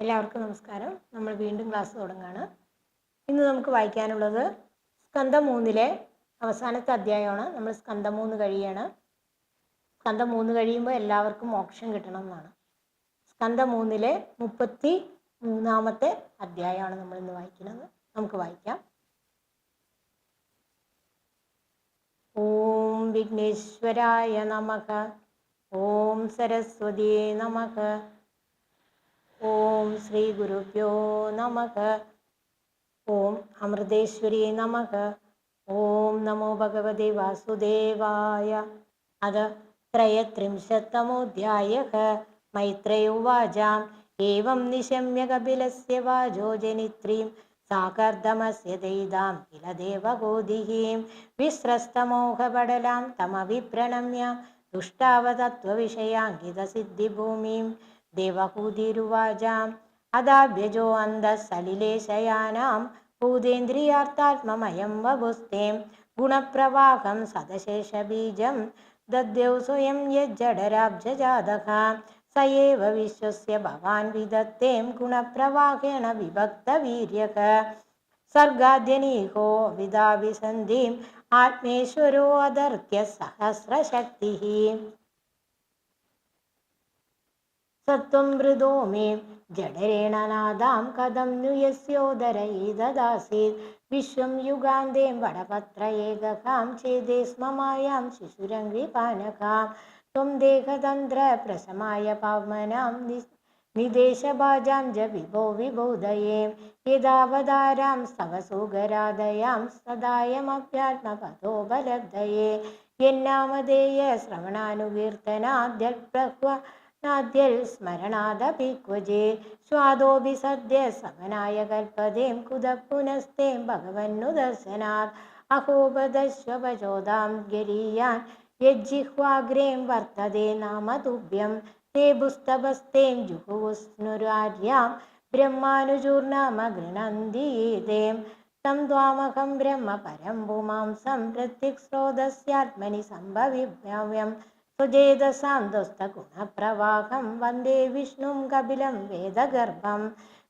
എല്ലാവർക്കും നമസ്കാരം. നമ്മൾ വീണ്ടും ക്ലാസ് തുടങ്ങുകയാണ് ഇന്ന് നമുക്ക് വായിക്കാനുള്ളത് സ്കന്ധം മൂന്നിലെ അവസാനത്തെ അധ്യായമാണ്. നമ്മൾ സ്കന്ധം മൂന്ന് കഴിയാണ്. സ്കന്ധം മൂന്ന് കഴിയുമ്പോൾ എല്ലാവർക്കും മോക്ഷം കിട്ടണം എന്നാണ്. സ്കന്ധം മൂന്നിലെ മുപ്പത്തി മൂന്നാമത്തെ അധ്യായമാണ് നമ്മൾ ഇന്ന് വായിക്കുന്നത്. നമുക്ക് വായിക്കാം. ഓം വിഘ്നേശ്വരായ നമക ഓം സരസ്വതിയെ നമഃ. ॐ श्रीगुरुभ्यो नमः। ॐ अमृतेश्वरी नमः। ॐ नमो भगवते वासुदेवाय। अथ त्रयत्रिंशत्तमोऽध्यायः। मैत्रेय वाजाम् एवं निशम्य कपिलस्य वाजो जनित्रीं साकर्दमस्य दैदाम् किलदेव गोधिः विस्रस्तमोहबलां तमभिप्रणम्य दुष्टावतत्त्वविषयाङ्कितसिद्धिभूमिं ദേവഹൂതിരുവാചാം. അതാഭ്യജോ അന്തസലിലെ ശയാനാം. ഭൂതേന്ദ്രിയാർത്ഥാത്മമയം വപുസ്തേം. ഗുണപ്രവാഹം സദശേഷബീജം. ദദ്യൗ സ്വയം യജ്ജഡരാബ്ജജാതക സയേവ വിശ്വസ്യ ഭവാൻ വിദത്തേം ഗുണപ്രവാഹേണ വിഭക്തവീര്യക. സർഗാദ്യനീഹോ വിദാവിസന്ധിം ആത്മേശ്വരോ അതർക്യ സഹസ്രശക്തി സത്വം മൃദോ മേ ജഡരേണ നാദാം കഥം നു യസ്യോദരൈതദാസീത് വിശ്വം യുഗാന്തേം വടപത്ര ഏകകാം ചേതേ സ്മമായാം ശിശുരംഗി പാനകാം. ത്വം ദേഹതന്ത്ര പ്രശമായ പാവനാം നിദേശഭാജാം ജ വിഭോ വിബോധയേം. യഥാവതാരാം സ്തവസുഗരാധയാം സദായമപ്യാത്മപഥോപലബ്ധയേ യന്നാമധേയ ശ്രവണാനുകീർത്തനാദ്യപ്രഹ്വ നാദ്യൽ സ്മരണാദപി ക്വജേ സ്വാദോപി സദ്യ സമനായ കൽപ്പതേം കുത പുനസ്തേം ഭഗവന്നു ദർശനാ അഹോപദശ്വപചോദാം ഗരീയാൻ യജ്ജിഹ്വാഗ്രേം വർത്തതേ നാമ തുഭ്യം തേ പുസ്തപസ്തേം ജുഹുസ്നുരാര്യാം ബ്രഹ്മാനുചൂർണാമഗൃണന്തിയേതേം തം ദ്വാമഹം ബ്രഹ്മ പരം പുമാംസം പ്രത്യക്സ്രോതസ്യാത്മനി സംഭവിഭവ്യം पुमांसं प्रत्यक्स्रोतस्यात्मनि सम्भविभ्यव्यं सुजेतसां दुस्तगुणप्रवाहं वन्दे विष्णुं कपिलं वेदगर्भं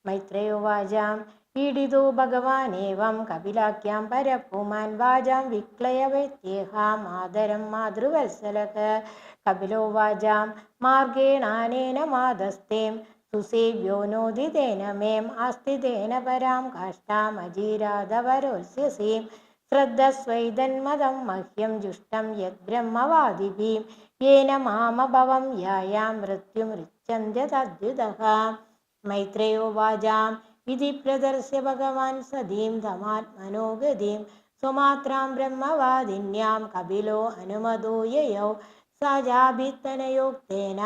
मैत्रेयोवाचां पीडितो भगवानेवं कपिलाख्यां परपुमान् वाचां विक्लयवैत्येहामादरं मातृवत्सलः कपिलोवाचां मार्गेणानेन मादस्तें सुसेव्यो नोदितेन मेम् आस्तितेन परां काष्ठामजीराधवरोत्स्यसीं ശ്രദ്ധസ്വൈതന്മതം മഹ്യം ജുഷ്ടം യദ്ബ്രഹ്മവാദിഭി. യേന മാമഭവം യായാ മൃത്യുമൃച്ഛന്ത്യതദ്യുത മൈത്രയോവാചാം ഇതി പ്രദർശ്യ ഭഗവാൻ സതീം തമാത്മനോഗതിം സുമാത്രാം ബ്രഹ്മവാദിന്യാം കപിലോ അനുമതോ യയൗ. സജാഭിത്തനയോക്തേന.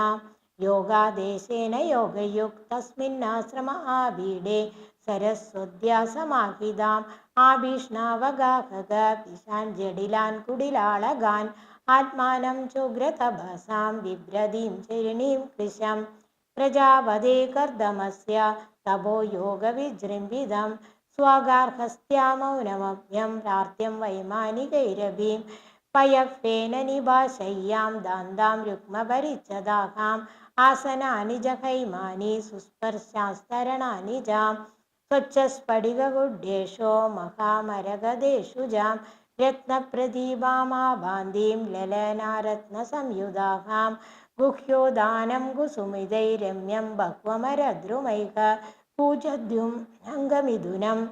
യോഗാദേശേന യോഗയുക്തസ്മിന്നാശ്രമ ആബീഡേ സരസ്വത്യാസമാഹിതാം ആഭീഷ്ണാവഗാഹക പിശാൻ ജഡിലാൻ കുടിലാളകാൻ. ആത്മാനം ചുഗ്രതഭസാം വിഭ്രതിം ചരിണീം കൃശം. പ്രജാപതേ കർദ്ദമസ്യ തപോ യോഗവിജൃംഭിതം. സ്വാഗാർഹസ്ത്യാമൗനമഭ്യം പ്രാർത്ഥ്യം വൈമാനികൈരഭീം പയഫേന നിഭാശയ്യാം ദാന്താം രുക്മപരിച്ചദാഹാം. ആസനാനി ജഹൈമാനി സുസ്പർശാസ്തരണാനി ജാം സ്വച്ഛസ്ഫടികഗുഡ്യേഷോ മഹാമരഗദേശു ജാം. രത്നപ്രദീപാമാഭാന്തീം ലലനാരത്നസംയുതാഹാം ഗുഹ്യോദാനം കുസുമിതൈ രമ്യം ഭക്വമരദ്രുമൈക പൂജദ്യും അംഗമിഥുനം.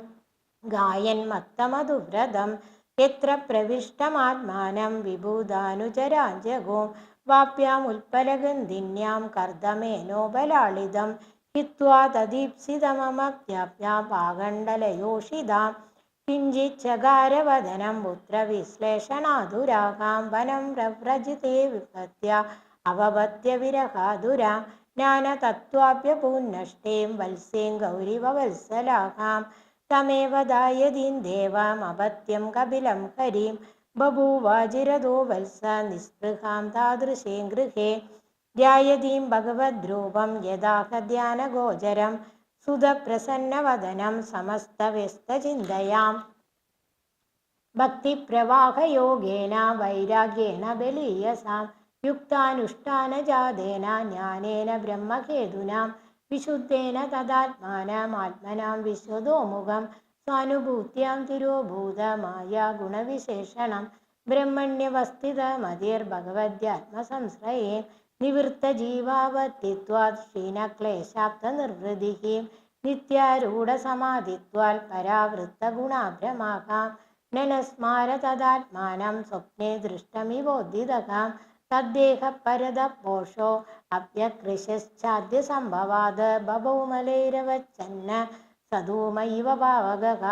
ഗായൻ മത്തമധുവ്രതം. യത്ര പ്രവിഷ്ടമാത്മാനം വിഭൂതാനുചരാജകോം വാപ്യാമുൽപ്പലഗന്ധിന്യാം കർദ്ദമേനോപലാളിതം हित्वा तदीप्सितममप्याप्या पागण्डलयोषितां किञ्चिच्चकारवदनं पुत्रविश्लेषणाधुराकां वनं प्रव्रजिते विपत्या अवपत्य विरहाधुरा ज्ञानतत्त्वाप्यपून्नष्टें वत्सें गौरिववत्सलाकां तमेव दायदीं देवामपत्यं कपिलं हरिं बभूवाजिरदो वत्स निःस्पृहां तादृशें गृहे ധ്യായതീം ഭഗവദ്രൂപം യഥാഹധ്യാനഗോചരം സുതപ്രസന്നവദനം സമസ്തവ്യസ്തചിന്തയാം. ഭക്തിപ്രവാഹയോഗേന വൈരാഗ്യേണ ബലീയസാം. യുക്താനുഷ്ഠാനജാതേന ജ്ഞാനേന ബ്രഹ്മകേതുനാം. വിശുദ്ധേന തദാത്മാനമാത്മനാം വിശ്വതോമുഖം. സ്വാനുഭൂത്യാം തിരോഭൂതമായ ഗുണവിശേഷണം. ബ്രഹ്മണ്യവസ്ഥിതമതിർഭഗവദ്യാത്മസംശ്രയേ നിവൃത്തജീവാവത്തിത്വാത് ക്ഷീണക്ലേശാബ്ദനിർവൃതിः നിത്യാരൂഢസമാധിത്വാൽ പരാവൃത്തഗുണാഭ്രമാകാം നനസ്മാര തദാത്മാനം സ്വപ്നെ ദൃഷ്ടമിവോദ്ധിതകാം അഭ്യകൃശ്ചാദ്യ സംഭവാത് ബഭൗമലൈരവച്ചന്ന സധൂമൈവ ഭാവക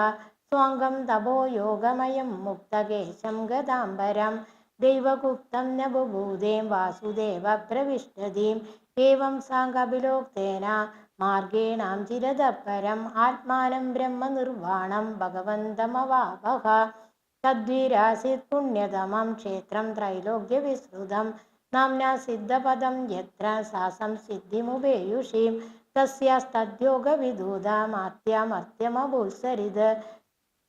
സ്വാംഗം തപോ യോഗമയം മുക്തകേശം ഗതാംബരം ദൈവഗുപ്തം ന ബുഭൂതേം വാസുദേവ പ്രവിഷ്ടതീം. ഏവം സാങ്കപിലോക്തേന മാർഗേണാം ചിരതപരം ആത്മാനം ബ്രഹ്മനിർവാണം ഭഗവന്തമവാപഹ തദ്വിരാസിത് പുണ്യതമം ക്ഷേത്രം ത്രൈലോക്യവിസ്തൃതം. നാംനാ സിദ്ധപദം യത്ര സാ സംസിദ്ധിമുപേയുഷീം. തസ്യാസ്തദ്യോഗവിദൂതാമാത്യാമർത്യമഭൂത്സരിത്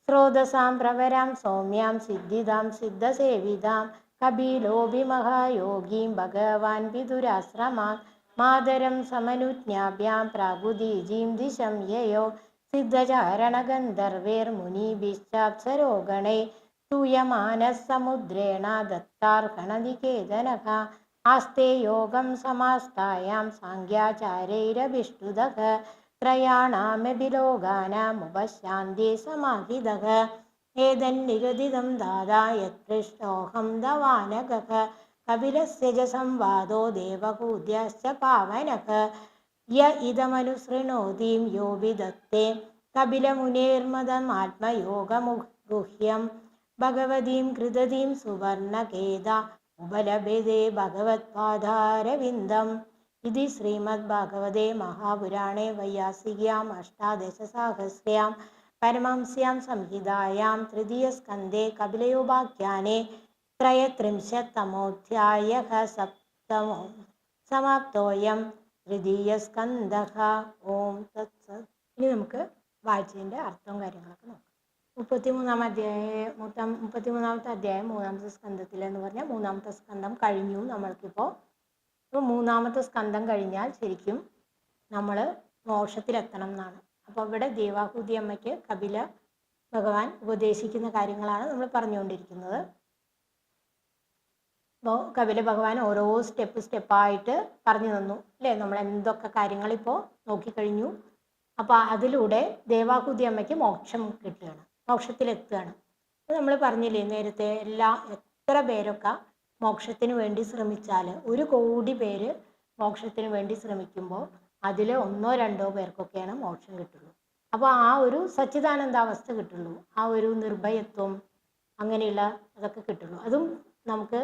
സ്രോതസാം പ്രവരാം സൗമ്യാം സിദ്ധിതാം സിദ്ധസേവിതാം കപിലോപി മഹായോഗീം ഭഗവാൻ പിതുരാശ്രമാം മാതരം സമനുജ്ഞാഭ്യാം പ്രാഗുദീജീം ദിശം യയോ സിദ്ധചാരണഗന്ധർവേർമുനീഭിശ്ചാപ്സരോഗണൈ തൂയമാനസമുദ്രേണ ദത്താർഹണനികേതനഃ ആസ്തേ യോഗം സമാസ്തായാം സാങ്ക്യാചാരൈരഭിഷ്ടുതഃ ത്രയാണാമപി ലോകാനാമുപശാന്തി സമാഹിതഃ ഏതന്നിഗദിതം ദാദാ യത്പൃഷ്ടോഹം ദവാനകഃ കപിലസ്യ സംവാദോ ദേവകൂദ്യശ്ച പാവനഃ. യ ഇതമനുസൃണോതിം യോബി ദത്തേ. കപിലമുനേർമദമാത്മയോഗമുഹ്യം ഭഗവതീം കൃതതീം സുവർണകേത ഉപലഭ്യതേ ഭഗവത്പാദാരവിന്ദം. ഇതി ശ്രീമദ് ശ്രീമദ്ഭാഗവതേ മഹാപുരാണേ വൈയാസികയാം അഷ്ടാദശസാഹസ്രയാം പരമംസ്യാം സംഹിതായാം തൃതീയസ്കന്ധേ കപിലയോപാഖ്യാനെ ത്രയത്രിംശത്തമോധ്യായ സപ്തമോ സമാപ്തോയം തൃതീയസ്കന്ധ ഓം തത്സത് ഇനി നമുക്ക് വായിച്ചതിന്റെ അർത്ഥവും കാര്യങ്ങളൊക്കെ നോക്കാം. മുപ്പത്തിമൂന്നാം അധ്യായം മൊത്തം മുപ്പത്തിമൂന്നാമത്തെ അധ്യായം മൂന്നാമത്തെ സ്കന്ധത്തിൽ എന്ന് പറഞ്ഞാൽ മൂന്നാമത്തെ സ്കന്ധം കഴിഞ്ഞു നമ്മൾക്കിപ്പോൾ അപ്പോൾ മൂന്നാമത്തെ സ്കന്ധം കഴിഞ്ഞാൽ ശരിക്കും നമ്മൾ മോക്ഷത്തിലെത്തണം എന്നാണ്. അപ്പോൾ ഇവിടെ ദേവാഹൂതി അമ്മയ്ക്ക് കപില ഭഗവാൻ ഉപദേശിക്കുന്ന കാര്യങ്ങളാണ് നമ്മൾ പറഞ്ഞുകൊണ്ടിരിക്കുന്നത്. അപ്പോൾ കപില ഭഗവാൻ ഓരോ സ്റ്റെപ്പ് സ്റ്റെപ്പായിട്ട് പറഞ്ഞു തന്നു. അല്ലേ? നമ്മൾ എന്തൊക്കെ കാര്യങ്ങൾ ഇപ്പോൾ നോക്കിക്കഴിഞ്ഞു. അപ്പോൾ അതിലൂടെ ദേവാഹുതി അമ്മയ്ക്ക് മോക്ഷം കിട്ടുകയാണ്. മോക്ഷത്തിലെത്തുകയാണ്. നമ്മൾ പറഞ്ഞില്ലേ നേരത്തെ എല്ലാ എത്ര പേരൊക്കെ മോക്ഷത്തിന് വേണ്ടി ശ്രമിച്ചാൽ ഒരു കോടി പേര് മോക്ഷത്തിന് വേണ്ടി ശ്രമിക്കുമ്പോൾ അതിൽ ഒന്നോ രണ്ടോ പേർക്കൊക്കെയാണ് മോക്ഷം കിട്ടുള്ളൂ അപ്പോൾ ആ ഒരു സച്ചിദാനന്ദാവസ്ഥ കിട്ടുള്ളൂ ആ ഒരു നിർഭയത്വം അങ്ങനെയുള്ള അതൊക്കെ കിട്ടുള്ളൂ അതും നമുക്ക്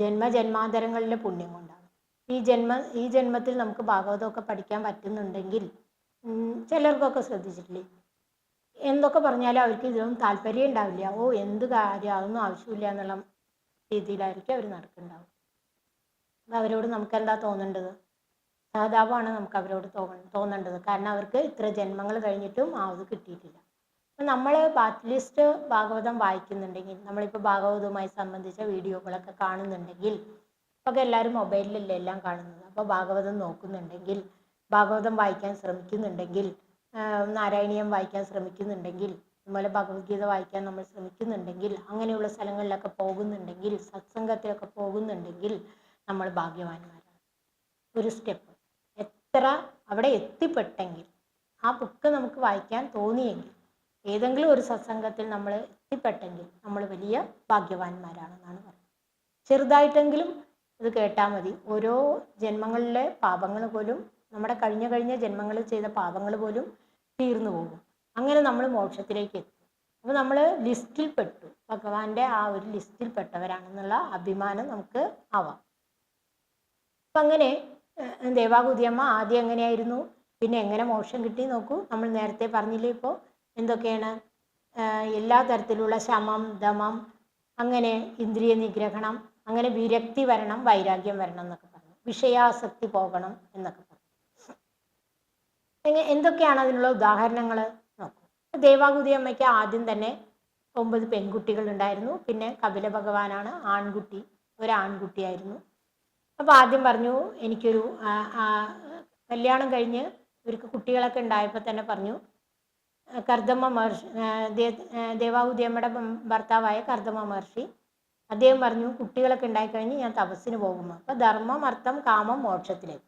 ജന്മജന്മാന്തരങ്ങളിലെ പുണ്യം കൊണ്ടാണ്. ഈ ജന്മ ഈ ജന്മത്തിൽ നമുക്ക് ഭാഗവതമൊക്കെ പഠിക്കാൻ പറ്റുന്നുണ്ടെങ്കിൽ ചിലർക്കൊക്കെ ശ്രദ്ധിച്ചിട്ടില്ലേ? എന്തൊക്കെ പറഞ്ഞാലും അവർക്ക് ഇതിലൊന്നും താല്പര്യം ഉണ്ടാവില്ല ഓ എന്ത് കാര്യം അതൊന്നും ആവശ്യമില്ല എന്നുള്ള രീതിയിലായിരിക്കും അവർ നടക്കുന്നുണ്ടാവും അപ്പം അവരോട് നമുക്ക് എന്താ തോന്നേണ്ടത്? സഹതാപമാണ് നമുക്ക് അവരോട് തോന്ന തോന്നേണ്ടത്. കാരണം അവർക്ക് ഇത്ര ജന്മങ്ങൾ കഴിഞ്ഞിട്ടും ആ ഇത് കിട്ടിയിട്ടില്ല. അപ്പം നമ്മൾ ബാറ്റ്ലിസ്റ്റ് ഭാഗവതം വായിക്കുന്നുണ്ടെങ്കിൽ നമ്മളിപ്പോൾ ഭാഗവതവുമായി സംബന്ധിച്ച വീഡിയോകളൊക്കെ കാണുന്നുണ്ടെങ്കിൽ ഇപ്പൊക്കെ എല്ലാവരും മൊബൈലിലല്ലേ എല്ലാം കാണുന്നത്? അപ്പോൾ ഭാഗവതം നോക്കുന്നുണ്ടെങ്കിൽ ഭാഗവതം വായിക്കാൻ ശ്രമിക്കുന്നുണ്ടെങ്കിൽ നാരായണീയം വായിക്കാൻ ശ്രമിക്കുന്നുണ്ടെങ്കിൽ അതുപോലെ ഭഗവത്ഗീത വായിക്കാൻ നമ്മൾ ശ്രമിക്കുന്നുണ്ടെങ്കിൽ അങ്ങനെയുള്ള സ്ഥലങ്ങളിലൊക്കെ പോകുന്നുണ്ടെങ്കിൽ സത്സംഗത്തിലൊക്കെ പോകുന്നുണ്ടെങ്കിൽ നമ്മൾ ഭാഗ്യവാന്മാരാണ്. ഒരു സ്റ്റെപ്പ് എത്ര അവിടെ എത്തിപ്പെട്ടെങ്കിൽ ആ ബുക്ക് നമുക്ക് വായിക്കാൻ തോന്നിയെങ്കിൽ ഏതെങ്കിലും ഒരു സത്സംഗത്തിൽ നമ്മൾ എത്തിപ്പെട്ടെങ്കിൽ നമ്മൾ വലിയ ഭാഗ്യവാന്മാരാണെന്നാണ് പറയുന്നത്. ചെറുതായിട്ടെങ്കിലും ഇത് കേട്ടാൽ മതി. ഓരോ ജന്മങ്ങളിലെ പാപങ്ങൾ പോലും നമ്മുടെ കഴിഞ്ഞ കഴിഞ്ഞ ജന്മങ്ങളിൽ ചെയ്ത പാപങ്ങൾ പോലും തീർന്നു പോകും. അങ്ങനെ നമ്മൾ മോക്ഷത്തിലേക്ക് എത്തും. അപ്പോൾ നമ്മൾ ലിസ്റ്റിൽ പെട്ടു. ഭഗവാന്റെ ആ ഒരു ലിസ്റ്റിൽ പെട്ടവരാണെന്നുള്ള അഭിമാനം നമുക്ക് ആവാം. അപ്പം അങ്ങനെ ദേവാകുതിയമ്മ ആദ്യം എങ്ങനെയായിരുന്നു? പിന്നെ എങ്ങനെ മോക്ഷം കിട്ടി നോക്കൂ. നമ്മൾ നേരത്തെ പറഞ്ഞില്ലേ ഇപ്പോൾ എന്തൊക്കെയാണ്? എല്ലാ തരത്തിലുള്ള ശമം ദമം അങ്ങനെ ഇന്ദ്രിയ നിഗ്രഹണം അങ്ങനെ വിരക്തി വരണം വൈരാഗ്യം വരണം എന്നൊക്കെ പറഞ്ഞു. വിഷയാസക്തി പോകണം എന്നൊക്കെ പറഞ്ഞു. എന്തൊക്കെയാണ് അതിനുള്ള ഉദാഹരണങ്ങൾ ദേവാകുതി അമ്മയ്ക്ക് ആദ്യം തന്നെ ഒമ്പത് പെൺകുട്ടികൾ ഉണ്ടായിരുന്നു. പിന്നെ കപില ഭഗവാനാണ് ആൺകുട്ടി ഒരാൺകുട്ടിയായിരുന്നു. അപ്പോൾ ആദ്യം പറഞ്ഞു എനിക്കൊരു കല്യാണം കഴിഞ്ഞ് ഇവർക്ക് കുട്ടികളൊക്കെ ഉണ്ടായപ്പോൾ തന്നെ പറഞ്ഞു കർദമ്മ മഹർഷി ദേവാഹുതി അമ്മയുടെ ഭർത്താവായ കർദമ്മ മഹർഷി അദ്ദേഹം പറഞ്ഞു കുട്ടികളൊക്കെ ഉണ്ടായിക്കഴിഞ്ഞ് ഞാൻ തപസ്സിന് പോകുമ്പോൾ അപ്പോൾ ധർമ്മം അർത്ഥം കാമം മോക്ഷത്തിലേക്ക്.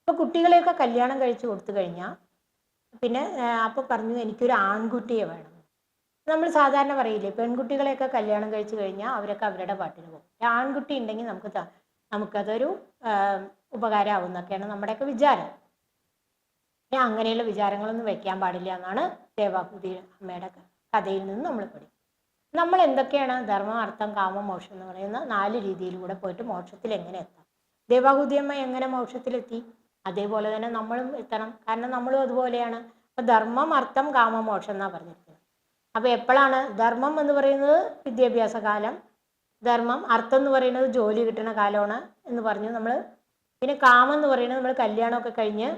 അപ്പോൾ കുട്ടികളെയൊക്കെ കല്യാണം കഴിച്ചു കൊടുത്തു കഴിഞ്ഞാൽ പിന്നെ അപ്പോൾ പറഞ്ഞു എനിക്കൊരു ആൺകുട്ടിയെ വേണം. നമ്മൾ സാധാരണ പറയില്ലേ പെൺകുട്ടികളെയൊക്കെ കല്യാണം കഴിച്ചു കഴിഞ്ഞാൽ അവരൊക്കെ അവരുടെ പാട്ടിന് പോകും. ആൺകുട്ടി ഉണ്ടെങ്കിൽ നമുക്ക് നമുക്കതൊരു ഉപകാരമാവുന്നൊക്കെയാണ് നമ്മുടെയൊക്കെ വിചാരം. പിന്നെ അങ്ങനെയുള്ള വിചാരങ്ങളൊന്നും വെക്കാൻ പാടില്ല എന്നാണ് ദേവാഭൂതി അമ്മയുടെ കഥയിൽ നിന്ന് നമ്മൾ പഠിക്കും നമ്മൾ എന്തൊക്കെയാണ് ധർമ്മം അർത്ഥം കാമം മോക്ഷം എന്ന് പറയുന്ന നാല് രീതിയിലൂടെ പോയിട്ട് മോക്ഷത്തിൽ എങ്ങനെ എത്താം? ദേവാഹുതി അമ്മ എങ്ങനെ മോക്ഷത്തിലെത്തി? അതേപോലെ തന്നെ നമ്മളും എത്തണം. കാരണം നമ്മളും അതുപോലെയാണ്. അപ്പൊ ധർമ്മം അർത്ഥം കാമമോക്ഷം എന്നാ പറഞ്ഞിരിക്കുന്നത്. അപ്പൊ എപ്പോഴാണ് ധർമ്മം എന്ന് പറയുന്നത്? വിദ്യാഭ്യാസ കാലം. ധർമ്മം അർത്ഥം എന്ന് പറയുന്നത് ജോലി കിട്ടുന്ന കാലമാണ് എന്ന് പറഞ്ഞു നമ്മൾ പിന്നെ കാമം എന്ന് പറയുന്നത് നമ്മൾ കല്യാണമൊക്കെ കഴിഞ്ഞ്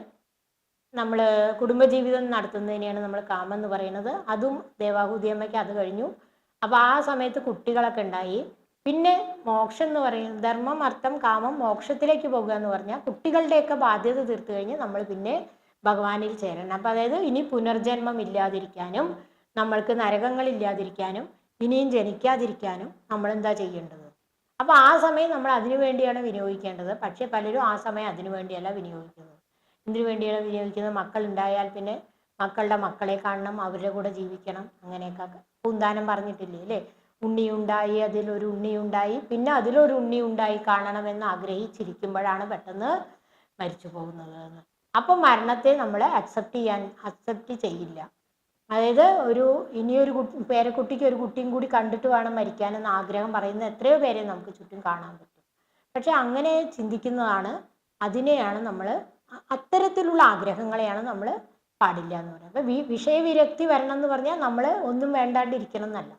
നമ്മൾ കുടുംബജീവിതം നടത്തുന്നതിനെയാണ് നമ്മൾ കാമം എന്ന് പറയുന്നത്. അതും ദേവാഹുദിയമ്മയ്ക്ക് അത് കഴിഞ്ഞു. അപ്പോൾ ആ സമയത്ത് കുട്ടികളൊക്കെ ഉണ്ടായി. പിന്നെ മോക്ഷം എന്ന് പറയുന്നത് ധർമ്മം അർത്ഥം കാമം മോക്ഷത്തിലേക്ക് പോകുക എന്ന് പറഞ്ഞാൽ കുട്ടികളുടെയൊക്കെ ബാധ്യത തീർത്തു കഴിഞ്ഞ് നമ്മൾ പിന്നെ ഭഗവാനിൽ ചേരണം. അപ്പം അതായത് ഇനി പുനർജന്മം ഇല്ലാതിരിക്കാനും നമ്മൾക്ക് നരകങ്ങൾ ഇല്ലാതിരിക്കാനും ഇനിയും ജനിക്കാതിരിക്കാനും നമ്മൾ എന്താ ചെയ്യേണ്ടത്? അപ്പോൾ ആ സമയം നമ്മൾ അതിനു വേണ്ടിയാണ് വിനിയോഗിക്കേണ്ടത്. പക്ഷേ പലരും ആ സമയം അതിനു വേണ്ടിയല്ല വിനിയോഗിക്കുന്നത്. എന്തിനു വേണ്ടിയാണ് വിനിയോഗിക്കുന്നത്? മക്കൾ ഉണ്ടായാൽ പിന്നെ മക്കളുടെ മക്കളെ കാണണം അവരുടെ കൂടെ ജീവിക്കണം അങ്ങനെയൊക്കെ പൂന്താനം പറഞ്ഞിട്ടില്ലേ അല്ലേ? ഉണ്ണി ഉണ്ടായി അതിലൊരു ഉണ്ണിയുണ്ടായി. പിന്നെ അതിലൊരു ഉണ്ണി ഉണ്ടായി കാണണമെന്ന് ആഗ്രഹിച്ചിരിക്കുമ്പോഴാണ് പെട്ടെന്ന് മരിച്ചു പോകുന്നത് എന്ന്. അപ്പം മരണത്തെ നമ്മൾ അക്സെപ്റ്റ് ചെയ്യാൻ അക്സെപ്റ്റ് ചെയ്യില്ല. അതായത് ഒരു ഇനിയൊരു കുട്ടി പേരക്കുട്ടിക്ക് ഒരു കുട്ടിയും കൂടി കണ്ടിട്ട് വേണം മരിക്കാനെന്ന് ആഗ്രഹം പറയുന്ന എത്രയോ പേരെ നമുക്ക് ചുറ്റും കാണാൻ പറ്റും. പക്ഷെ അങ്ങനെ ചിന്തിക്കുന്നതാണ് അതിനെയാണ് നമ്മൾ അത്തരത്തിലുള്ള ആഗ്രഹങ്ങളെയാണ് നമ്മൾ പാടില്ല എന്ന് പറയുന്നത്. അപ്പം വി വിഷയവിരക്തി വരണം എന്ന് പറഞ്ഞാൽ നമ്മൾ ഒന്നും വേണ്ടാണ്ടിരിക്കണം എന്നല്ല.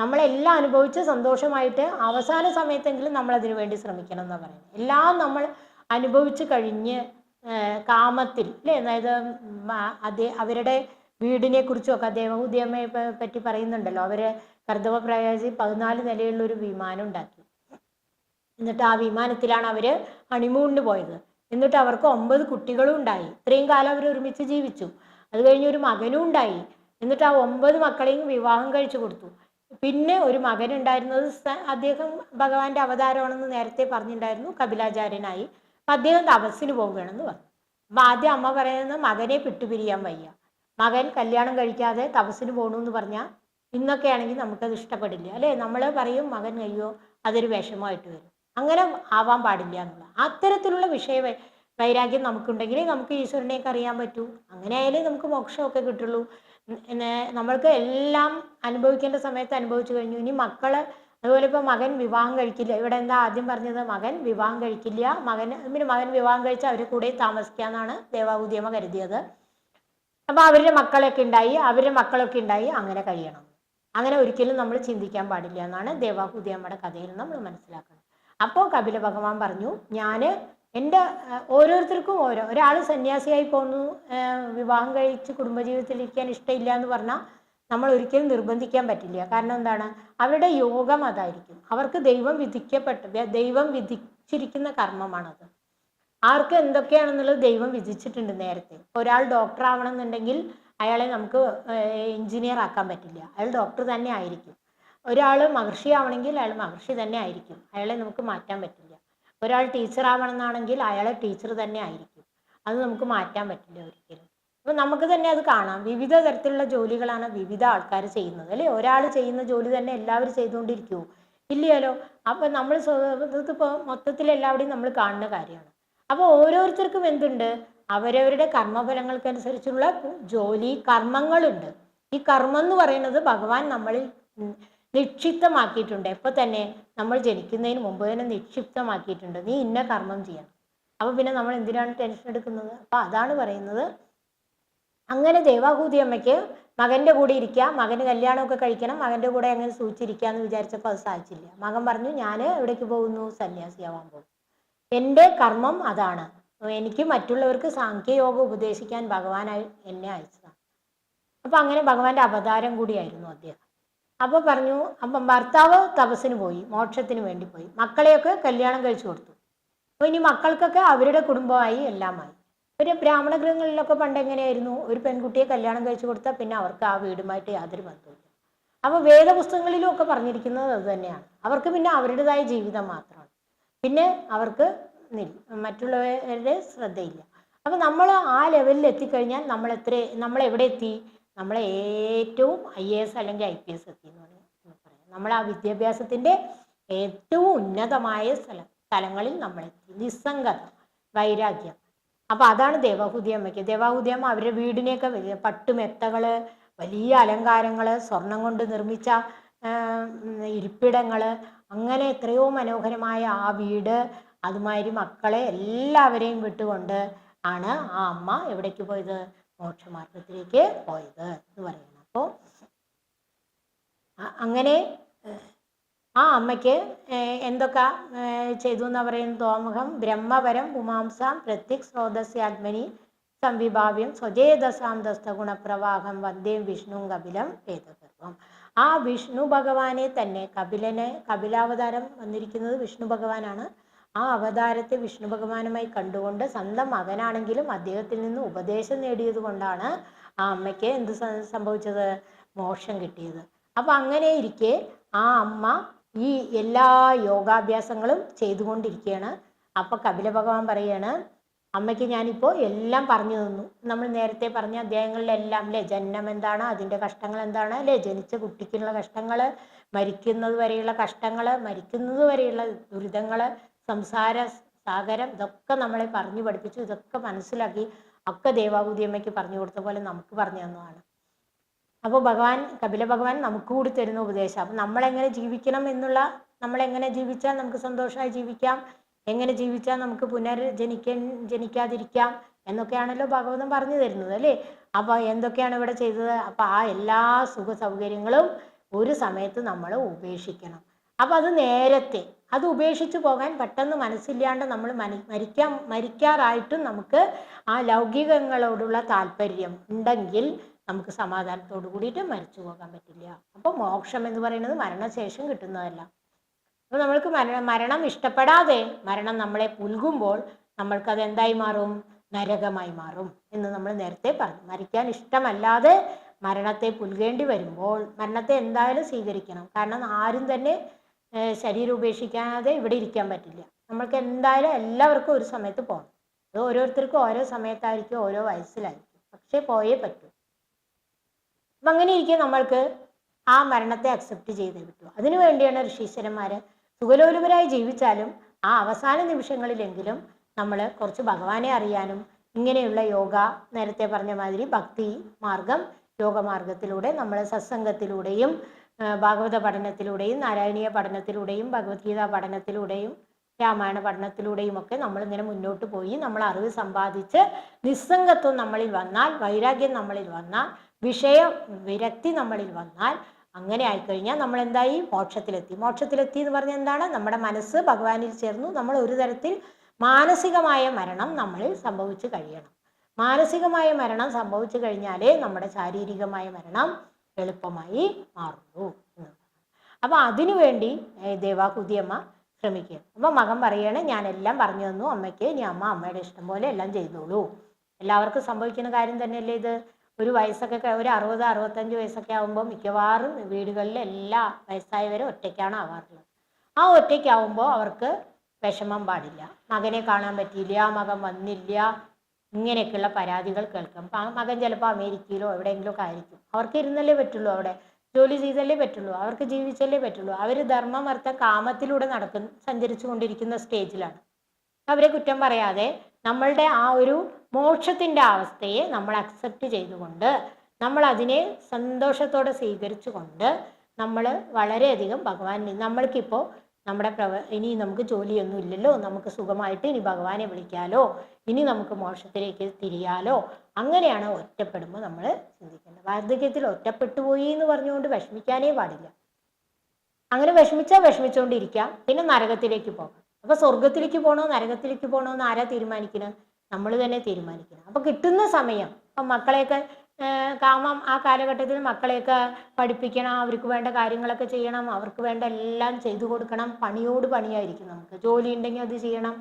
നമ്മളെല്ലാം അനുഭവിച്ച് സന്തോഷമായിട്ട് അവസാന സമയത്തെങ്കിലും നമ്മൾ അതിനു വേണ്ടി ശ്രമിക്കണം എന്നാണ് പറയുന്നത്. എല്ലാം നമ്മൾ അനുഭവിച്ച് കഴിഞ്ഞ് കാമത്തിൽ അല്ലേ അതായത് അതേ അവരുടെ വീടിനെ കുറിച്ചൊക്കെ പ- പറ്റി പറയുന്നുണ്ടല്ലോ. അവർ കർദവ പ്രയാസി പതിനാല് നിലയുള്ള ഒരു വിമാനം ഉണ്ടാക്കി. എന്നിട്ട് ആ വിമാനത്തിലാണ് അവർ ഹണിമൂണിന് പോയത്. എന്നിട്ട് അവർക്ക് ഒമ്പത് കുട്ടികളും ഉണ്ടായി. ഇത്രയും കാലം അവർ ഒരുമിച്ച് ജീവിച്ചു. അത് കഴിഞ്ഞ് ഒരു മകനും ഉണ്ടായി. എന്നിട്ട് ആ ഒമ്പത് മക്കളെയും വിവാഹം കഴിച്ചു കൊടുത്തു. പിന്നെ ഒരു മകൻ ഉണ്ടായിരുന്നത് അദ്ദേഹം ഭഗവാന്റെ അവതാരമാണെന്ന് നേരത്തെ പറഞ്ഞിട്ടുണ്ടായിരുന്നു കപിലാചാര്യനായി. അപ്പൊ അദ്ദേഹം തപസ്സിന് പോവുകയാണെന്ന് പറഞ്ഞു. അപ്പൊ ആദ്യം അമ്മ പറയുന്നത് മകനെ വിട്ടുപിരിയാൻ വയ്യ. മകൻ കല്യാണം കഴിക്കാതെ തപസ്സിന് പോകണു എന്ന് പറഞ്ഞാൽ ഇന്നൊക്കെ ആണെങ്കിൽ നമുക്കത് ഇഷ്ടപ്പെടില്ല. അല്ലേ? നമ്മൾ പറയും മകൻ അയ്യോ അതൊരു വിഷമമായിട്ട് വരും. അങ്ങനെ ആവാൻ പാടില്ല എന്നുള്ള. അത്തരത്തിലുള്ള വിഷയ വൈരാഗ്യം നമുക്കുണ്ടെങ്കിലേ നമുക്ക് ഈശ്വരനെയൊക്കെ അറിയാൻ പറ്റൂ. അങ്ങനെ ആയാലേ നമുക്ക് മോക്ഷമൊക്കെ കിട്ടുള്ളൂ. നമ്മൾക്ക് എല്ലാം അനുഭവിക്കേണ്ട സമയത്ത് അനുഭവിച്ചു കഴിഞ്ഞു. ഇനി മക്കൾ അതുപോലെ ഇപ്പൊ മകൻ വിവാഹം കഴിക്കില്ല. ഇവിടെ എന്താ ആദ്യം പറഞ്ഞത്? മകൻ വിവാഹം കഴിക്കില്ല. മകൻ പിന്നെ മകൻ വിവാഹം കഴിച്ച് അവരെ കൂടെ താമസിക്കാന്നാണ് ദേവാഹുദിയമ്മ കരുതിയത്. അപ്പൊ അവരുടെ മക്കളൊക്കെ ഉണ്ടായി അവരുടെ മക്കളൊക്കെ ഉണ്ടായി അങ്ങനെ കഴിയണം. അങ്ങനെ ഒരിക്കലും നമ്മൾ ചിന്തിക്കാൻ പാടില്ല എന്നാണ് ദേവാഹുദിയമ്മയുടെ കഥയിൽ നമ്മൾ മനസ്സിലാക്കുന്നത്. അപ്പോൾ കപില ഭഗവാൻ പറഞ്ഞു ഞാൻ എന്റെ ഓരോരുത്തർക്കും ഓരോ. ഒരാൾ സന്യാസിയായി പോകുന്നു വിവാഹം കഴിച്ച് കുടുംബജീവിതത്തിലിരിക്കാൻ ഇഷ്ടമില്ല എന്ന് പറഞ്ഞാൽ നമ്മൾ ഒരിക്കലും നിർബന്ധിക്കാൻ പറ്റില്ല. കാരണം എന്താണ്? അവരുടെ യോഗം അതായിരിക്കും. അവർക്ക് ദൈവം വിധിക്കപ്പെട്ട ദൈവം വിധിച്ചിരിക്കുന്ന കർമ്മമാണത്. ആർക്ക് എന്തൊക്കെയാണെന്നുള്ളത് ദൈവം വിധിച്ചിട്ടുണ്ട് നേരത്തെ. ഒരാൾ ഡോക്ടർ ആവണമെന്നുണ്ടെങ്കിൽ അയാളെ നമുക്ക് എഞ്ചിനീയർ ആക്കാൻ പറ്റില്ല. അയാൾ ഡോക്ടർ തന്നെ ആയിരിക്കും. ഒരാൾ മഹർഷി ആവണമെങ്കിൽ അയാൾ മഹർഷി തന്നെ ആയിരിക്കും. അയാളെ നമുക്ക് മാറ്റാൻ പറ്റില്ല. ഒരാൾ ടീച്ചർ ആവണമെന്നാണെങ്കിൽ അയാളെ ടീച്ചർ തന്നെ ആയിരിക്കും. അത് നമുക്ക് മാറ്റാൻ പറ്റില്ല ഒരിക്കലും. അപ്പം നമുക്ക് തന്നെ അത് കാണാം. വിവിധ തരത്തിലുള്ള ജോലികളാണ് വിവിധ ആൾക്കാർ ചെയ്യുന്നത്. അല്ലേ? ഒരാൾ ചെയ്യുന്ന ജോലി തന്നെ എല്ലാവരും ചെയ്തുകൊണ്ടിരിക്കുമോ ഇല്ലല്ലോ അപ്പം നമ്മൾ ഇതിപ്പോൾ മൊത്തത്തിൽ എല്ലാവരുടെയും നമ്മൾ കാണുന്ന കാര്യമാണ്. അപ്പോൾ ഓരോരുത്തർക്കും എന്തുണ്ട്? അവരവരുടെ കർമ്മഫലങ്ങൾക്കനുസരിച്ചുള്ള ജോലി കർമ്മങ്ങളുണ്ട്. ഈ കർമ്മം എന്ന് പറയുന്നത് ഭഗവാൻ നമ്മളിൽ നിക്ഷിപ്തമാക്കിയിട്ടുണ്ട്. എപ്പോൾ തന്നെ? നമ്മൾ ജനിക്കുന്നതിന് മുമ്പ് തന്നെ നിക്ഷിപ്തമാക്കിയിട്ടുണ്ട്. നീ ഇന്ന കർമ്മം ചെയ്യണം അപ്പോൾ പിന്നെ നമ്മൾ എന്തിനാണ് ടെൻഷൻ എടുക്കുന്നത്? അപ്പോൾ അതാണ് പറയുന്നത്. അങ്ങനെ ദേവാഹൂതി അമ്മയ്ക്ക് മകന്റെ കൂടെ ഇരിക്കുക മകന് കല്യാണമൊക്കെ കഴിക്കണം. മകന്റെ കൂടെ അങ്ങനെ സൂചിച്ചിരിക്കുക എന്ന് വിചാരിച്ചപ്പോൾ അത് സാധിച്ചില്ല. മകൻ പറഞ്ഞു ഞാൻ എവിടേക്ക് പോകുന്നു? സന്യാസിയാവാൻ പോകും എന്റെ കർമ്മം അതാണ്. എനിക്ക് മറ്റുള്ളവർക്ക് സാഖ്യയോഗം ഉപദേശിക്കാൻ ഭഗവാനായി എന്നെ അയച്ചതാണ്. അപ്പൊ അങ്ങനെ ഭഗവാന്റെ അവതാരം കൂടിയായിരുന്നു അദ്ദേഹം. അപ്പൊ പറഞ്ഞു അപ്പം ഭർത്താവ് തപസ്സിന് പോയി മോക്ഷത്തിന് വേണ്ടി പോയി. മക്കളെയൊക്കെ കല്യാണം കഴിച്ചു കൊടുത്തു. അപ്പൊ ഇനി മക്കൾക്കൊക്കെ അവരുടെ കുടുംബമായി എല്ലാമായി. പിന്നെ ബ്രാഹ്മണ ഗൃഹങ്ങളിലൊക്കെ പണ്ട് എങ്ങനെയായിരുന്നു? ഒരു പെൺകുട്ടിയെ കല്യാണം കഴിച്ചു കൊടുത്താൽ പിന്നെ അവർക്ക് ആ വീടുമായിട്ട് യാതൊരു ബന്ധവുമില്ല. അപ്പോൾ വേദപുസ്തകങ്ങളിലും ഒക്കെ പറഞ്ഞിരിക്കുന്നത് അത് തന്നെയാണ്. അവർക്ക് പിന്നെ അവരുടേതായ ജീവിതം മാത്രമാണ്. പിന്നെ അവർക്ക് മറ്റുള്ളവരുടെ ശ്രദ്ധയില്ല. അപ്പോൾ നമ്മൾ ആ ലെവലിൽ എത്തിക്കഴിഞ്ഞാൽ നമ്മൾ എത്ര നമ്മൾ എവിടെ എത്തി? നമ്മൾ ഏറ്റവും ഐ എ എസ് അല്ലെങ്കിൽ ഐ പി എസ് എത്തി എന്ന് പറയാം. നമ്മൾ ആ വിദ്യാഭ്യാസത്തിന്റെ ഏറ്റവും ഉന്നതമായ സ്ഥലം സ്ഥലങ്ങളിൽ നമ്മൾ എത്തി. നിസ്സംഗത വൈരാഗ്യം. അപ്പോൾ അതാണ് ദേവാഹുതി അമ്മയ്ക്ക് ദേവാഹുതി അമ്മ അവരുടെ വീടിനെയൊക്കെ വലിയ പട്ടുമെത്തകൾ വലിയ അലങ്കാരങ്ങൾ സ്വർണം കൊണ്ട് നിർമ്മിച്ച ഇരിപ്പിടങ്ങൾ അങ്ങനെ എത്രയോ മനോഹരമായ ആ വീട് അതുമാതിരി മക്കളെ എല്ലാവരെയും വിട്ടുകൊണ്ട് ആണ് ആ അമ്മ എവിടേക്ക് പോയത്? മോക്ഷമാർഗത്തിലേക്ക് പോയത് എന്ന് പറയുന്നത് അപ്പോൾ അങ്ങനെ ആ അമ്മയ്ക്ക് എന്തൊക്കെ ചെയ്തു എന്ന് പറയുന്നത് തോമുഖം ബ്രഹ്മപരം ഉമാംസാം പ്രത്യക് സ്രോതസ്യാത്മനി സംവിഭാവ്യം സ്വജേതസാന്തസ്ഥ ഗുണപ്രവാഹം വന്ദേം വിഷ്ണു കപിലം വേദഗർഭം. ആ വിഷ്ണു ഭഗവാനെ തന്നെ കപിലനെ കപിലാവതാരം വന്നിരിക്കുന്നത് വിഷ്ണു ഭഗവാനാണ്. ആ അവതാരത്തെ വിഷ്ണു ഭഗവാനുമായി കണ്ടുകൊണ്ട് സ്വന്തം മകനാണെങ്കിലും അദ്ദേഹത്തിൽ നിന്ന് ഉപദേശം നേടിയത് കൊണ്ടാണ് ആ അമ്മയ്ക്ക് എന്ത് സംഭവിച്ചത്? മോക്ഷം കിട്ടിയത്. അപ്പൊ അങ്ങനെ ഇരിക്കെ ആ അമ്മ ഈ എല്ലാ യോഗാഭ്യാസങ്ങളും ചെയ്തുകൊണ്ടിരിക്കുകയാണ് അപ്പൊ കപില ഭഗവാൻ പറയാണ് അമ്മയ്ക്ക് ഞാനിപ്പോൾ എല്ലാം പറഞ്ഞു തന്നു. നമ്മൾ നേരത്തെ പറഞ്ഞ അധ്യായങ്ങളിലെല്ലാം അല്ലേ ജനനം എന്താണ്? അതിന്റെ കഷ്ടങ്ങൾ എന്താണ്? അല്ലേ ജനിച്ച കുട്ടിക്കുള്ള കഷ്ടങ്ങൾ മരിക്കുന്നത് വരെയുള്ള കഷ്ടങ്ങൾ മരിക്കുന്നത് വരെയുള്ള ദുരിതങ്ങൾ സംസാര സാഗരം ഇതൊക്കെ നമ്മളെ പറഞ്ഞു പഠിപ്പിച്ചു ഇതൊക്കെ മനസ്സിലാക്കി ഒക്കെ ദേവാഭൂതി അമ്മയ്ക്ക് പറഞ്ഞു കൊടുത്ത പോലെ നമുക്ക് പറഞ്ഞു തന്നതാണ്. അപ്പോൾ ഭഗവാൻ കപില ഭഗവാൻ നമുക്ക് കൂടി തരുന്ന ഉപദേശം. അപ്പം നമ്മളെങ്ങനെ ജീവിക്കണം എന്നുള്ള നമ്മളെങ്ങനെ ജീവിച്ചാൽ നമുക്ക് സന്തോഷമായി ജീവിക്കാം എങ്ങനെ ജീവിച്ചാൽ നമുക്ക് പുനർ ജനിക്ക ജനിക്കാതിരിക്കാം എന്നൊക്കെയാണല്ലോ ഭഗവതം പറഞ്ഞു തരുന്നത് അല്ലേ? അപ്പോൾ എന്തൊക്കെയാണ് ഇവിടെ ചെയ്തത്? അപ്പോൾ ആ എല്ലാ സുഖ സൗകര്യങ്ങളും ഒരു സമയത്ത് നമ്മൾ ഉപേക്ഷിക്കണം. അപ്പോൾ അത് നേരത്തെ. അത് ഉപേക്ഷിച്ച് പോകാൻ പെട്ടെന്ന് മനസ്സില്ലാണ്ട് നമ്മൾ മരി മരിക്കാൻ മരിക്കാറായിട്ടും നമുക്ക് ആ ലൗകികങ്ങളോടുള്ള താല്പര്യം ഉണ്ടെങ്കിൽ നമുക്ക് സമാധാനത്തോടു കൂടിയിട്ട് മരിച്ചു പോകാൻ പറ്റില്ല. അപ്പോൾ മോക്ഷം എന്ന് പറയുന്നത് മരണശേഷം കിട്ടുന്നതല്ല. അപ്പോൾ നമ്മൾക്ക് മരണ മരണം ഇഷ്ടപ്പെടാതെ മരണം നമ്മളെ പുൽകുമ്പോൾ നമ്മൾക്കത് എന്തായി മാറും? നരകമായി മാറും എന്ന് നമ്മൾ നേരത്തെ പറഞ്ഞു. മരിക്കാൻ ഇഷ്ടമല്ലാതെ മരണത്തെ പുൽകേണ്ടി വരുമ്പോൾ മരണത്തെ എന്തായാലും സ്വീകരിക്കണം. കാരണം ആരും തന്നെ ശരീരം ഉപേക്ഷിക്കാതെ ഇവിടെ ഇരിക്കാൻ പറ്റില്ല. നമ്മൾക്ക് എന്തായാലും എല്ലാവർക്കും ഒരു സമയത്ത് പോകണം അത് ഓരോരുത്തർക്കും ഓരോ സമയത്തായിരിക്കും ഓരോ വയസ്സിലായിരിക്കും. പക്ഷേ പോയേ പറ്റൂ. അപ്പം അങ്ങനെ ഇരിക്കെ നമ്മൾക്ക് ആ മരണത്തെ അക്സെപ്റ്റ് ചെയ്തേ പറ്റൂ അതിനു വേണ്ടിയാണ് ഋഷീശ്വരന്മാർ സുഖലോലുപരായി ജീവിച്ചാലും ആ അവസാന നിമിഷങ്ങളിലെങ്കിലും നമ്മൾ കുറച്ച് ഭഗവാനെ അറിയാനും ഇങ്ങനെയുള്ള യോഗ നേരത്തെ പറഞ്ഞ മാതിരി ഭക്തി മാർഗം യോഗമാർഗത്തിലൂടെ നമ്മൾ സത്സംഗത്തിലൂടെയും ഭാഗവത പഠനത്തിലൂടെയും നാരായണീയ പഠനത്തിലൂടെയും ഭഗവത്ഗീത പഠനത്തിലൂടെയും രാമായണ പഠനത്തിലൂടെയും ഒക്കെ നമ്മളിങ്ങനെ മുന്നോട്ട് പോയി. നമ്മൾ അറിവ് സമ്പാദിച്ച് നിസ്സംഗത്വം നമ്മളിൽ വന്നാൽ വൈരാഗ്യം നമ്മളിൽ വന്നാൽ വിഷയ വിരക്തി നമ്മളിൽ വന്നാൽ അങ്ങനെ ആയിക്കഴിഞ്ഞാൽ നമ്മൾ എന്തായി? മോക്ഷത്തിലെത്തി. മോക്ഷത്തിലെത്തി എന്ന് പറഞ്ഞാൽ എന്താണ്? നമ്മുടെ മനസ്സ് ഭഗവാനിൽ ചേർന്നു. നമ്മൾ ഒരു തരത്തിൽ മാനസികമായ മരണം നമ്മളിൽ സംഭവിച്ചു കഴിയണം. മാനസികമായ മരണം സംഭവിച്ചു കഴിഞ്ഞാലേ നമ്മുടെ ശാരീരികമായ മരണം എളുപ്പമായി മാറുന്നു അപ്പൊ അപ്പോൾ അതിനുവേണ്ടി ദേവാകുതിയമ്മ ശ്രമിക്കുക. അപ്പോൾ മകൻ പറയാണ് ഞാൻ എല്ലാം പറഞ്ഞു തന്നു. അമ്മയ്ക്ക് ഇനി അമ്മ അമ്മയുടെ ഇഷ്ടം പോലെ എല്ലാം ചെയ്തോളൂ. എല്ലാവർക്കും സംഭവിക്കുന്ന കാര്യം തന്നെയല്ലേ ഇത്? ഒരു വയസ്സൊക്കെ ഒരു അറുപത് അറുപത്തഞ്ച് വയസ്സൊക്കെ ആകുമ്പോൾ മിക്കവാറും വീടുകളിൽ എല്ലാ വയസ്സായവരും ഒറ്റയ്ക്കാണ് ആവാറുള്ളത്. ആ ഒറ്റയ്ക്കാവുമ്പോൾ അവർക്ക് വിഷമം പാടില്ല. മകനെ കാണാൻ പറ്റിയില്ല മകൻ വന്നില്ല ഇങ്ങനെയൊക്കെയുള്ള പരാതികൾ കേൾക്കാം. അപ്പം ആ മകൻ ചിലപ്പോൾ അമേരിക്കയിലോ എവിടെയെങ്കിലും ഒക്കെ ആയിരിക്കും. അവർക്ക് ഇരുന്നല്ലേ പറ്റുള്ളൂ അവിടെ. ജോലി ചെയ്തല്ലേ പറ്റുള്ളൂ. അവർക്ക് ജീവിച്ചല്ലേ പറ്റുള്ളൂ. അവർ ധർമ്മം ധർമ്മമർത്ഥം കാമത്തിലൂടെ നടക്കുന്ന സഞ്ചരിച്ചു കൊണ്ടിരിക്കുന്ന സ്റ്റേജിലാണ്. അവരെ കുറ്റം പറയാതെ നമ്മളുടെ ആ ഒരു മോക്ഷത്തിന്റെ അവസ്ഥയെ നമ്മൾ അക്സെപ്റ്റ് ചെയ്തുകൊണ്ട് നമ്മൾ അതിനെ സന്തോഷത്തോടെ സ്വീകരിച്ചുകൊണ്ട് നമ്മൾ വളരെയധികം ഭഗവാൻ നമ്മൾക്കിപ്പോൾ നമ്മുടെ പ്രവ ഇനി നമുക്ക് ജോലിയൊന്നും ഇല്ലല്ലോ. നമുക്ക് സുഖമായിട്ട് ഇനി ഭഗവാനെ വിളിക്കാലോ. ഇനി നമുക്ക് മോക്ഷത്തിലേക്ക് തിരിയാലോ. അങ്ങനെയാണ് ഒറ്റപ്പെടുമ്പോൾ നമ്മൾ ചിന്തിക്കുന്നത് വാർദ്ധക്യത്തിൽ ഒറ്റപ്പെട്ടു പോയി എന്ന് പറഞ്ഞുകൊണ്ട് വിഷമിക്കാനേ പാടില്ല. അങ്ങനെ വിഷമിച്ചാൽ വിഷമിച്ചുകൊണ്ടിരിക്കാം പിന്നെ നരകത്തിലേക്ക് പോകാം. അപ്പൊ സ്വർഗത്തിലേക്ക് പോകണോ നരകത്തിലേക്ക് പോകണോ എന്ന് ആരാ തീരുമാനിക്കുന്നത് നമ്മൾ തന്നെ തീരുമാനിക്കണം. അപ്പൊ കിട്ടുന്ന സമയം ഇപ്പൊ മക്കളെയൊക്കെ കാമം ആ കാലഘട്ടത്തിൽ മക്കളെയൊക്കെ പഠിപ്പിക്കണം അവർക്ക് വേണ്ട കാര്യങ്ങളൊക്കെ ചെയ്യണം അവർക്ക് വേണ്ട എല്ലാം ചെയ്തു കൊടുക്കണം. പണിയോട് പണിയായിരിക്കും നമുക്ക്. ജോലി ഉണ്ടെങ്കിൽ അത് ചെയ്യണം.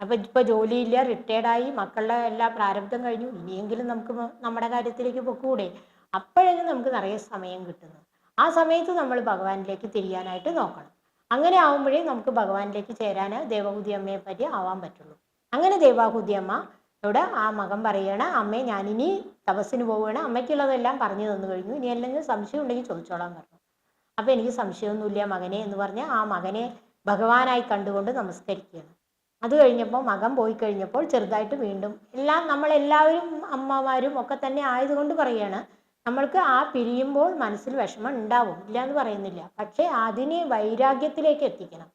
അപ്പോൾ ഇല്ല ജോലിയില്ല റിട്ടയർഡായി മക്കളുടെ എല്ലാ പ്രാരബ്ധം കഴിഞ്ഞു. ഇനിയെങ്കിലും നമുക്ക് നമ്മുടെ കാര്യത്തിലേക്ക് പൊക്കൂടെ. അപ്പോഴെങ്കിലും നമുക്ക് നിറയെ സമയം കിട്ടുന്നു. ആ സമയത്ത് നമ്മൾ ഭഗവാനിലേക്ക് തിരിയാനായിട്ട് നോക്കണം. അങ്ങനെ ആവുമ്പോഴേ നമുക്ക് ഭഗവാനിലേക്ക് ചേരാൻ ദേവഹൂതി അമ്മയെ പറ്റി ആവാൻ പറ്റുള്ളൂ. അങ്ങനെ ദേവാഹൂതി അമ്മ ഇവിടെ ആ മകൻ പറയണ അമ്മേ ഞാനിനി തപസ്സിന് പോവുകയാണ്. അമ്മയ്ക്കുള്ളതെല്ലാം പറഞ്ഞു തന്നു കഴിഞ്ഞു. ഇനി എന്തെങ്കിലും സംശയം ഉണ്ടെങ്കിൽ ചോദിച്ചോളാൻ പറഞ്ഞു. അപ്പോൾ എനിക്ക് സംശയമൊന്നുമില്ല മകനെ എന്ന് പറഞ്ഞ് ആ മകനെ ഭഗവാനായി കണ്ടുകൊണ്ട് നമസ്കരിക്കുകയാണ്. അത് കഴിഞ്ഞപ്പോൾ മകൻ പോയി കഴിഞ്ഞപ്പോൾ ചെറുതായിട്ട് വീണ്ടും എല്ലാം നമ്മളെല്ലാവരും അമ്മമാരും ഒക്കെ തന്നെ ആയതുകൊണ്ട് പറയുകയാണ് നമ്മൾക്ക് ആ പിരിയുമ്പോൾ മനസ്സിൽ വിഷമം ഉണ്ടാവും. ഇല്ല എന്ന് പറയുന്നില്ല. പക്ഷേ അതിനെ വൈരാഗ്യത്തിലേക്ക് എത്തിക്കണം.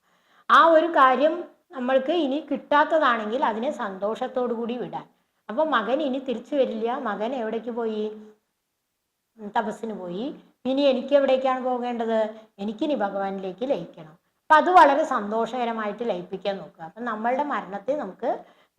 ആ ഒരു കാര്യം നമ്മൾക്ക് ഇനി കിട്ടാത്തതാണെങ്കിൽ അതിനെ സന്തോഷത്തോടു കൂടി വിടാൻ. അപ്പോൾ മകൻ ഇനി തിരിച്ചു വരില്ല. മകൻ എവിടേക്ക് പോയി? തപസ്സിന് പോയി. ഇനി എനിക്ക് എവിടേക്കാണ് പോകേണ്ടത്? എനിക്കിനി ഭഗവാനിലേക്ക് ലയിക്കണം. അപ്പം അത് വളരെ സന്തോഷകരമായിട്ട് ലയിപ്പിക്കാൻ നോക്കുക. അപ്പം നമ്മളുടെ മരണത്തെ നമുക്ക്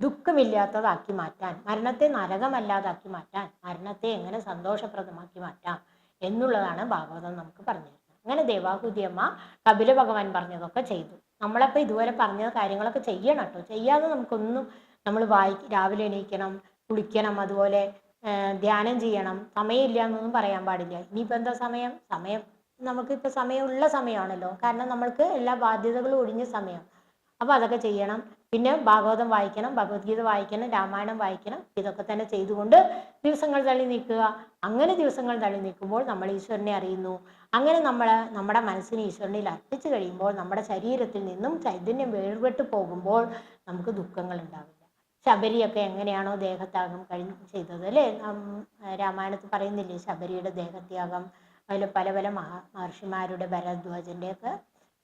ദുഃഖമില്ലാത്തതാക്കി മാറ്റാൻ മരണത്തെ നരകമല്ലാതാക്കി മാറ്റാൻ മരണത്തെ എങ്ങനെ സന്തോഷപ്രദമാക്കി മാറ്റാം എന്നുള്ളതാണ് ഭാഗവതം നമുക്ക് പറഞ്ഞു തരുന്നത് അങ്ങനെ ദേവാഹുതി അമ്മ കപില ഭഗവാൻ പറഞ്ഞതൊക്കെ ചെയ്തു. നമ്മളപ്പോൾ ഇതുവരെ പറഞ്ഞ കാര്യങ്ങളൊക്കെ ചെയ്യണം കേട്ടോ. ചെയ്യാതെ നമുക്കൊന്നും നമ്മൾ വായി രാവിലെ എണീക്കണം കുളിക്കണം അതുപോലെ ധ്യാനം ചെയ്യണം. സമയമില്ല എന്നൊന്നും പറയാൻ പാടില്ല. ഇനിയിപ്പോൾ എന്താ സമയം? സമയം. നമുക്കിപ്പോൾ സമയമുള്ള സമയമാണല്ലോ. കാരണം നമ്മൾക്ക് എല്ലാ ബാധ്യതകളും ഒഴിഞ്ഞ സമയം. അപ്പോൾ അതൊക്കെ ചെയ്യണം. പിന്നെ ഭാഗവതം വായിക്കണം ഭഗവത്ഗീത വായിക്കണം രാമായണം വായിക്കണം. ഇതൊക്കെ തന്നെ ചെയ്തുകൊണ്ട് ദിവസങ്ങൾ തള്ളി നീക്കുക. അങ്ങനെ ദിവസങ്ങൾ തള്ളി നീക്കുമ്പോൾ നമ്മൾ ഈശ്വരനെ അറിയുന്നു. അങ്ങനെ നമ്മൾ നമ്മുടെ മനസ്സിനെ ഈശ്വരനിൽ അർപ്പിച്ചു കഴിയുമ്പോൾ നമ്മുടെ ശരീരത്തിൽ നിന്നും ചൈതന്യം വേർപെട്ട് പോകുമ്പോൾ നമുക്ക് ദുഃഖങ്ങൾ ഉണ്ടാവില്ല ശബരിയൊക്കെ എങ്ങനെയാണോ ദേഹത്യാഗം കഴിഞ്ഞ് ചെയ്തത് അല്ലേ? രാമായണത്തിൽ പറയുന്നില്ലേ ശബരിയുടെ ദേഹത്യാഗം അതിൽ പല പല മഹാ മഹർഷിമാരുടെ ഭരദ്വാജന്റെ ഒക്കെ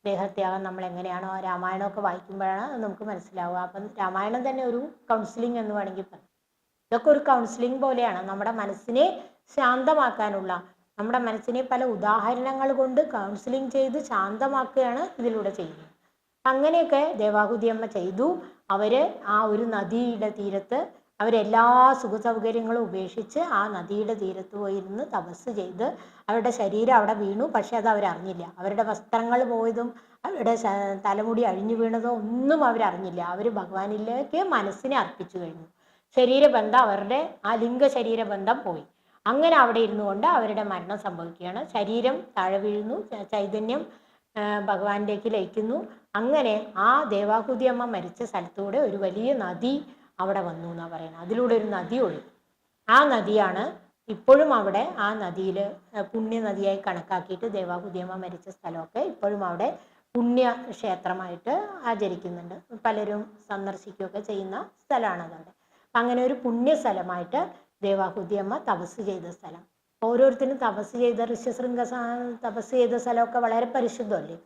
ദേഹത്യാഗം നമ്മൾ എങ്ങനെയാണോ രാമായണമൊക്കെ വായിക്കുമ്പോഴാണ് നമുക്ക് മനസ്സിലാവുക. അപ്പം രാമായണം തന്നെ ഒരു കൗൺസിലിംഗ് എന്ന് വേണമെങ്കിൽ പറയാം. ഇതൊക്കെ ഒരു കൗൺസിലിംഗ് പോലെയാണ്. നമ്മുടെ മനസ്സിനെ ശാന്തമാക്കാനുള്ള നമ്മുടെ മനസ്സിനെ പല ഉദാഹരണങ്ങൾ കൊണ്ട് കൗൺസിലിംഗ് ചെയ്ത് ശാന്തമാക്കുകയാണ് ഇതിലൂടെ ചെയ്യുന്നത്. അങ്ങനെയൊക്കെ ദേവാഹുതി അമ്മ ചെയ്തു. അവർ ആ ഒരു നദിയുടെ തീരത്ത് അവരെല്ലാ സുഖ സൗകര്യങ്ങളും ഉപേക്ഷിച്ച് ആ നദിയുടെ തീരത്ത് പോയിരുന്ന് തപസ് ചെയ്ത് അവരുടെ ശരീരം അവിടെ വീണു. പക്ഷെ അത് അവരറിഞ്ഞില്ല അവരുടെ വസ്ത്രങ്ങൾ പോയതും അവരുടെ തലമുടി അഴിഞ്ഞു വീണതോ ഒന്നും അവരറിഞ്ഞില്ല അവർ ഭഗവാനിലേക്ക് മനസ്സിനെ അർപ്പിച്ചു കഴിഞ്ഞു. ശരീരബന്ധം അവരുടെ ആ ലിംഗ ശരീരബന്ധം പോയി. അങ്ങനെ അവിടെ ഇരുന്നു കൊണ്ട് അവരുടെ മരണം സംഭവിക്കുകയാണ്. ശരീരം താഴെ വീഴുന്നു. ചൈതന്യം ഭഗവാനിലേക്ക് ലയിക്കുന്നു. അങ്ങനെ ആ ദേവാഹുതി അമ്മ മരിച്ച സ്ഥലത്തൂടെ ഒരു വലിയ നദി അവിടെ വന്നു എന്നാണ് പറയുന്നത്. അതിലൂടെ ഒരു നദി ഒഴുകി. ആ നദിയാണ് ഇപ്പോഴും അവിടെ ആ നദിയിൽ പുണ്യ നദിയായി കണക്കാക്കിയിട്ട് ദേവാഹുദിയമ്മ മരിച്ച സ്ഥലമൊക്കെ ഇപ്പോഴും അവിടെ പുണ്യ ക്ഷേത്രമായിട്ട് ആചരിക്കുന്നുണ്ട്. പലരും സന്ദർശിക്കുകയൊക്കെ ചെയ്യുന്ന സ്ഥലമാണത് അവിടെ അപ്പം അങ്ങനെ ഒരു പുണ്യ സ്ഥലമായിട്ട് ദേവാഹുദിയമ്മ തപസ് ചെയ്ത സ്ഥലം. ഓരോരുത്തരും തപസ് ചെയ്ത ഋഷ്യശൃംഗ തപസ് ചെയ്ത സ്ഥലമൊക്കെ വളരെ പരിശുദ്ധമല്ലേ?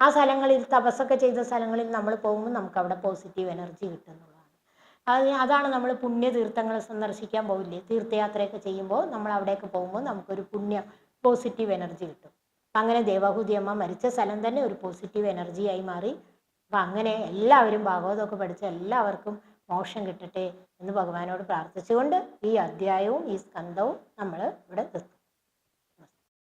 ആ സ്ഥലങ്ങളിൽ തപസ്സൊക്കെ ചെയ്ത സ്ഥലങ്ങളിൽ നമ്മൾ പോകുമ്പോൾ നമുക്ക് അവിടെ പോസിറ്റീവ് എനർജി കിട്ടുന്നതാണ്. അത് അതാണ് നമ്മൾ പുണ്യ തീർത്ഥങ്ങൾ സന്ദർശിക്കാൻ പോകില്ലേ തീർത്ഥയാത്രയൊക്കെ ചെയ്യുമ്പോൾ നമ്മൾ അവിടെയൊക്കെ പോകുമ്പോൾ നമുക്കൊരു പുണ്യ പോസിറ്റീവ് എനർജി കിട്ടും. അങ്ങനെ ദേവഹൂതി അമ്മ മരിച്ച സ്ഥലം തന്നെ ഒരു പോസിറ്റീവ് എനർജിയായി മാറി. അപ്പം അങ്ങനെ എല്ലാവരും ഭാഗവതമൊക്കെ പഠിച്ച എല്ലാവർക്കും മോക്ഷം കിട്ടട്ടെ എന്ന് ഭഗവാനോട് പ്രാർത്ഥിച്ചുകൊണ്ട് ഈ അധ്യായവും ഈ സ്കന്ധവും നമ്മൾ ഇവിടെ നിർത്തുന്നു.